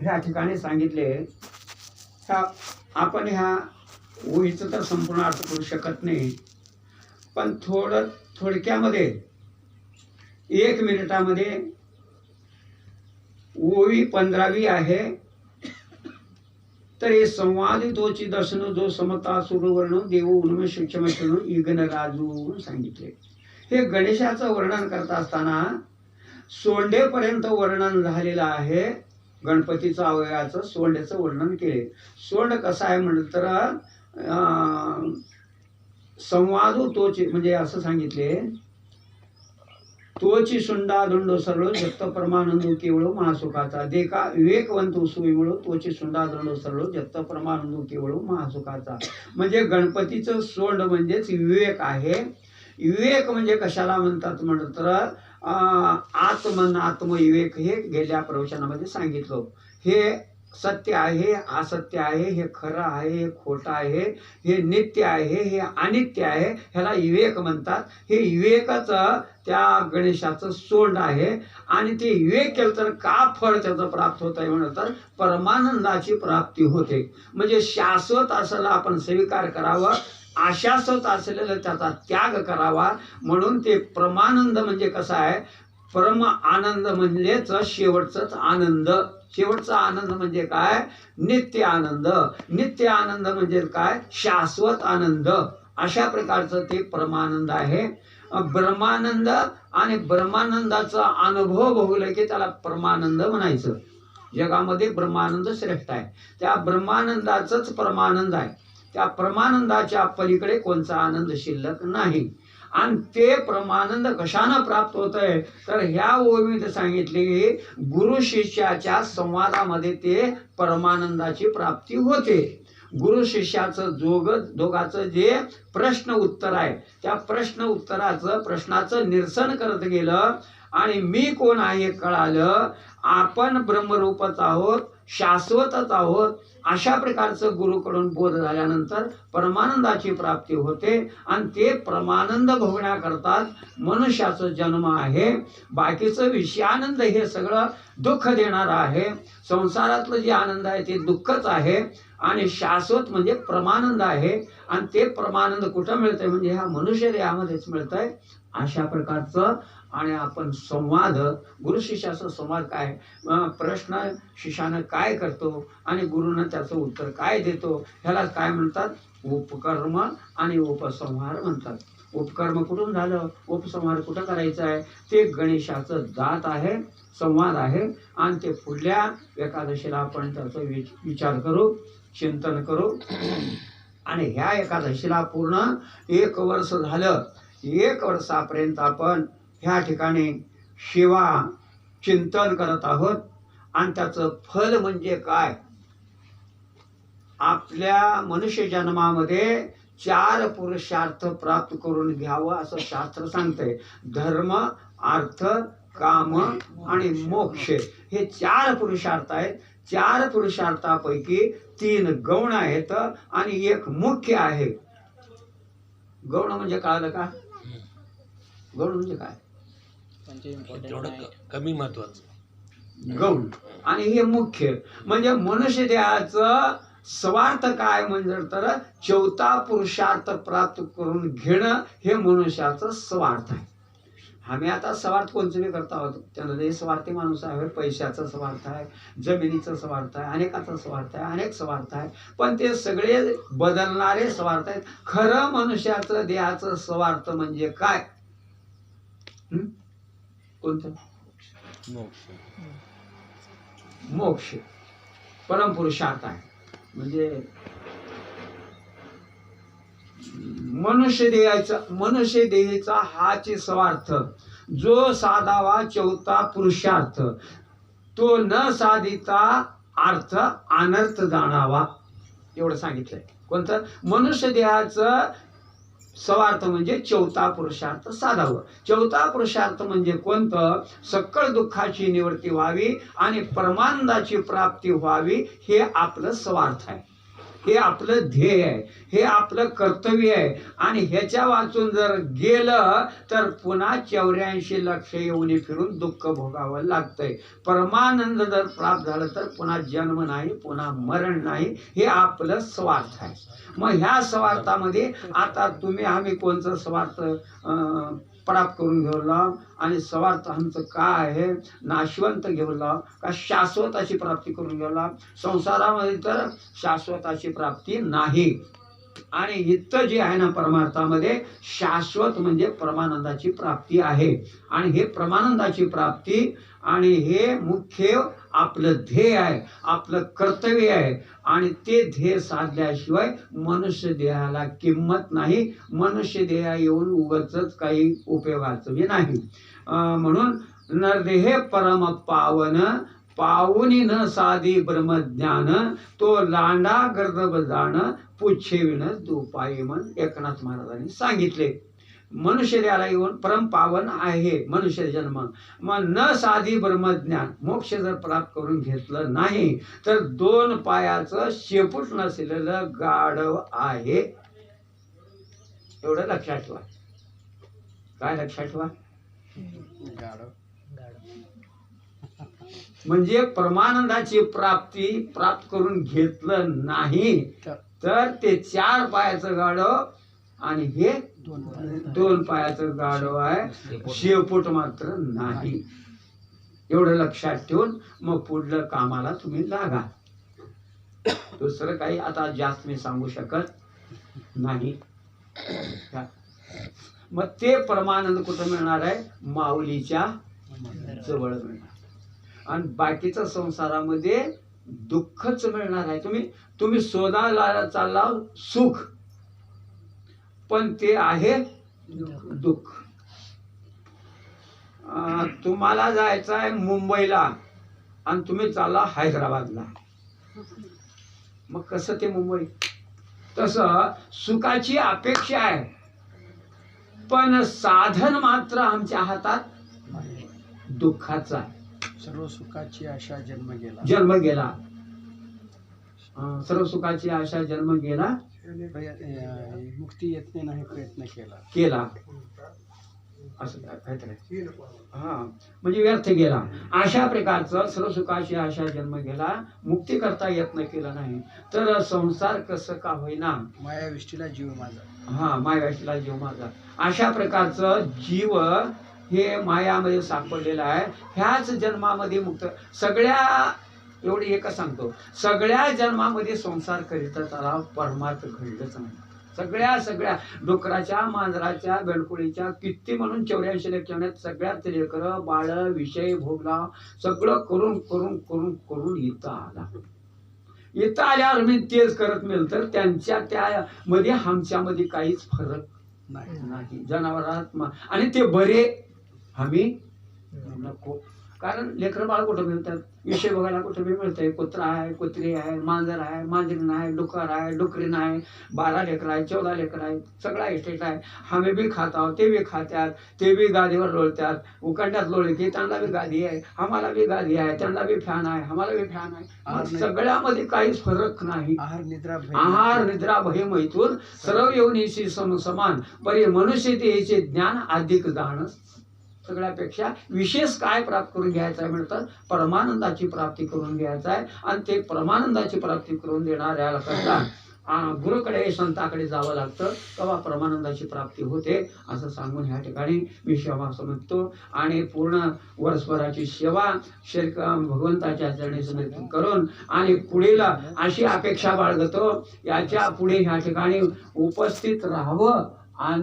ह्या ठिकाणी सांगितले ह्या आपण ह्या ओळीचं तर संपूर्ण अर्थ करू शकत नाही पण थोडं थोडक्यामध्ये एक मिनिटामध्ये ओळी पंधरावी आहे. तर हे संवादी तोची दर्शन जो समता सुरवर्ण देव उन्मेष क्षमशण इगन राजू सांगितले. हे गणेशाचं वर्णन करत असताना सोंडेपर्यंत वर्णन झालेलं आहे. गणपतीचं अवयवाचं सोंडेचं वर्णन केले. सोंड कसं आहे म्हटलं तर संवाद हो संवादू म्हणजे असं सांगितले तोची सुंडा दंडो सरळ जप्त परमानंदो केवळ महासुखाचा. देखा विवेकवंत सुविमळो तोची सुंडा दंडो सरळ जप्त परमानंदो केवळ महासुखाचा. म्हणजे गणपतीचं सोंड म्हणजेच विवेक आहे. विवेक म्हणजे कशाला म्हणतात म्हणत तर आत्मन आत्मविवेक हे गेल्या प्रवचनामध्ये सांगितलं हे सत्य आहे असत्य आहे हे खरं आहे हे खोटं आहे हे नित्य आहे हे अनित्य आहे ह्याला विवेक म्हणतात. हे विवेकाचं त्या गणेशाचं सोंड आहे आणि ते विवेक केलं तर का फळ त्याचं प्राप्त होत आहे म्हणलं तर परमानंदाची प्राप्ती होते. म्हणजे शाश्वत असला आपण स्वीकार करावं आशासच असलेलं त्याचा त्याग करावा. म्हणून ते परमानंद म्हणजे कसं आहे? परम आनंद म्हणजेच शेवटचाच आनंद. शेवटचा आनंद म्हणजे काय? नित्य आनंद. नित्य आनंद म्हणजे काय? शाश्वत आनंद. अशा प्रकारचं ते परमानंद आहे. ब्रह्मानंद आणि ब्रह्मानंदाचा अनुभव भोगला की त्याला परमानंद म्हणायचं. जगामध्ये ब्रह्मानंद श्रेष्ठ आहे. त्या ब्रह्मानंदाचंच परमानंद आहे. त्या परमानंदाच्या पलीकडे कोणचा आनंद शिल्लक नाही. आणि ते परमानंद कशानं प्राप्त होत आहे तर ह्या ओळीमध्ये सांगितले की गुरु शिष्याच्या संवादामध्ये ते परमानंदाची प्राप्ती होते. गुरु शिष्याचं जोग दोघाचं जे प्रश्न उत्तर आहे त्या प्रश्न उत्तराचं प्रश्नाचं निरसन करत गेलं. आणि मी कोण आहे कळालं? आपण ब्रह्मरूपच आहोत. शाश्वतच आहोत. अशा प्रकारचं गुरुकडून बोध झाल्यानंतर परमानंदाची प्राप्ती होते आणि ते परमानंद भोगण्याकरता मनुष्याचा जन्म आहे. बाकीचं विषयानंद हे सगळं दुःख देणारं आहे. संसारातलं जे आनंद आहे ते दुःखच आहे. आणि शाश्वत म्हणजे प्रमानंद आहे. आणि ते प्रमानंद कुठं मिळतंय? म्हणजे ह्या मनुष्य देहामध्येच मिळतंय. अशा प्रकारचं आणि आपण संवाद गुरु शिष्याचा संवाद काय? प्रश्न शिष्यानं काय करतो आणि गुरुनं त्याचं उत्तर काय देतो? ह्याला काय म्हणतात? उपकर्म आणि उपसंहार म्हणतात. उपकर्म कुठून झालं? उपसंहार कुठं करायचं आहे? ते गणेशाचं दात आहे संवाद आहे आणि ते पुढल्या एकादशीला आपण त्याचा विच- विचार करू चिंतन करू. आणि ह्या एकादशीला पूर्ण एक वर्ष झालं. एक वर्षापर्यंत आपण ह्या ठिकाणी शिवा चिंतन करत आहोत. आणि त्याचं फल म्हणजे काय? आपल्या मनुष्य जन्मामध्ये चार पुरुषार्थ प्राप्त करून घ्यावं असं शास्त्र सांगतंय. धर्म अर्थ काम आणि मोक्ष हे चार पुरुषार्थ आहेत. चार पुरुषार्थापैकी तीन गौण आहेत आणि एक मुख्य आहे. गौण म्हणजे कळालं का? गौण म्हणजे काय? तेवढं क- कमी महत्वाचं. गौण. आणि हे मुख्य म्हणजे मनुष्य देहाचं स्वार्थ काय म्हणजे तर चौथा पुरुषार्थ प्राप्त करून घेणं हे मनुष्याचं स्वार्थ आहे. आम्ही आता स्वार्थ कोणचं बी करत आहोत? त्याला लय स्वार्थी माणूस आहे पैशाचा स्वार्थ आहे जमिनीचा स्वार्थ आहे अनेकाचा स्वार्थ आहे अनेक स्वार्थ आहे. पण ते सगळे बदलणारे स्वार्थ आहेत. खरं मनुष्याचं देहाचं स्वार्थ म्हणजे काय? हं? कोणतं? मोक्ष. परमपुरुषार्थ आहे. म्हणजे मनुष्य देहाचा मनुष्य देहाचा हाची स्वार्थ. जो साधावा चौथा पुरुषार्थ. तो न साधिता अर्थ अनर्थ जाणावा. एवढं सांगितलंय. कोणतं? मनुष्य देहाचं स्वार्थ म्हणजे चौथा पुरुषार्थ साधावं. चौथा पुरुषार्थ म्हणजे कोणतं? सकळ दुःखाची निवृत्ती व्हावी आणि परमानंदाची प्राप्ती व्हावी हे आपलं स्वार्थ आहे. हे आपलं ध्येय आहे. हे आपलं कर्तव्य आहे. आणि ह्याच्या वाचून जर गेलं तर पुन्हा चौऱ्याऐंशी लक्ष येऊन फिरून दुःख भोगावं लागतंय. परमानंद जर प्राप्त झालं तर पुन्हा जन्म नाही पुन्हा मरण नाही. हे आपलं स्वार्थ आहे. मग ह्या स्वार्थामध्ये आता तुम्ही आम्ही कोणतं स्वार्थ अं, प्राप्त करून घेऊला आणि स्वार्थ आमचं काय आहे? नाशवंत घेऊ लाव. का शाश्वताची प्राप्ती करून घेऊ लाव? संसारामध्ये तर शाश्वताची प्राप्ती नाही. आणि इथं जे आहे ना परमार्थामध्ये शाश्वत म्हणजे परमानंदाची प्राप्ती आहे. आणि हे परमानंदाची प्राप्ती आणि हे मुख्य आपलं ध्येय आहे आपलं कर्तव्य आहे. आणि ते ध्येय साधल्याशिवाय मनुष्य देहाला किंमत नाही. मनुष्य देहा येऊन उगच काही उपयोगाचं नाही. अं, म्हणून नरदेहे परम पावन पावनी न साधी ब्रह्मज्ञान तो लांडा गर्दब जाण पुच्छेविण दुपाई मन एकनाथ महाराजांनी सांगितले. मनुष्य देहाला येऊन परम पावन आहे मनुष्य जन्म. मग न साधी ब्रह्मज्ञान मोक्ष जर प्राप्त करून घेतलं नाही तर दोन पायाचं शेपूट नसलेलं गाढव आहे. एवढं लक्षात ठेवा. काय लक्षात ठेवा? म्हणजे परमानंदाची प्राप्ती प्राप्त करून घेतलं नाही तर? ते चार पायाचं गाढव आणि हे दोन पायाचं गाढव. आहे. शेपूट मात्र नाही. एवढं लक्षात ठेवून मग पुढलं कामाला तुम्ही लागा. दुसरं काही आता जास्त मी सांगू शकत नाही. मग ते परमानंद कुठं मिळणार आहे? माऊलीच्या जवळ मिळणार. आणि बाकीच्या संसारामध्ये दुःखच मिळणार आहे तुम्ही तुम्ही शोधायला चालला सुख. पण ते आहे दुःख. तुम्हाला जायचं आहे मुंबईला आणि तुम्ही चालला हैदराबादला. मग कसं ते मुंबई? तसं सुखाची अपेक्षा आहे. पण साधन मात्र आमच्या हातात दुःखाचं आहे. सर्व सुखाची आशा जन्म गेला जन्म गेला अं, सर्व सुखाची आशा जन्म गेला प्रय- मुक्ती येत नाही प्रयत्न केला. केला. असं काय- काहीतरी. हा म्हणजे व्यर्थ गेला. अशा प्रकारचं सर्व सुखाची आशा जन्म गेला मुक्ती करता यत्न केला नाही. तर संसार कसं का होईना? माया विष्टीला जीव माझा. हा मायाशीला जीव माझा. अशा प्रकारचं जीव हे मायामध्ये सापडलेलं आहे. ह्याच जन्मामध्ये मुक्त सगळ्या एवढी एकच सांगतो. सगळ्या जन्मामध्ये संसार करीतच आला परमार्थ घडलंच नाही. सगळ्या सगळ्या डुकराच्या मांजराच्या बेडकुळीच्या किती म्हणून चौऱ्याऐंशी लेखच्यात सगळ्यात लेकर बाळ विषय भोगला सगळं करून करून करून करून इथं आला. इथं आल्यावर मी तेच करत मिळेल तर त्यांच्या त्या मध्ये आमच्यामध्ये काहीच फरक नाही. जनावरात आणि ते बरे आम्ही नको. कारण लेकरं बाळ कुठं मिळतात? विषय बघायला कुठं बी मिळतंय. कुत्रा आहे कुत्री आहे मांजर आहे मांजरीन आहे डुकर आहे डुकरीन आहे बारा लेकरं आहे चौदा लेकरं आहे सगळा इस्टेट आहे. आम्ही बी खात आहोत ते बी खात्यात ते बी गादीवर लोळतात. उकंड्यात लोळी की त्यांना बी गादी आहे आम्हाला बी गादी आहे त्यांना बी फॅन आहे आम्हाला बी फॅन आहे. सगळ्यामध्ये काहीच फरक नाही. आहार निद्रा आहार निद्रा भय मैथून सर्व येऊनीशी सम समान. परी मनुष्य ते ज्ञान अधिक जाण सगळ्यापेक्षा विशेष काय प्राप्त करून घ्यायचं आहे म्हणतात? परमानंदाची प्राप्ती करून घ्यायचं आहे. आणि ते परमानंदाची प्राप्ती करून देणाऱ्या करता. गुरुकडे संताकडे जावं लागतं. तेव्हा परमानंदाची प्राप्ती होते. असं सांगून ह्या ठिकाणी मी सेवा समजतो. आणि पूर्ण वर्षभराची सेवा श्री भगवंताच्या चरणी समर्पित करून आणि पुढील अशी अपेक्षा बाळगतो. याच्यापुढे ह्या ठिकाणी उपस्थित राहावं आणि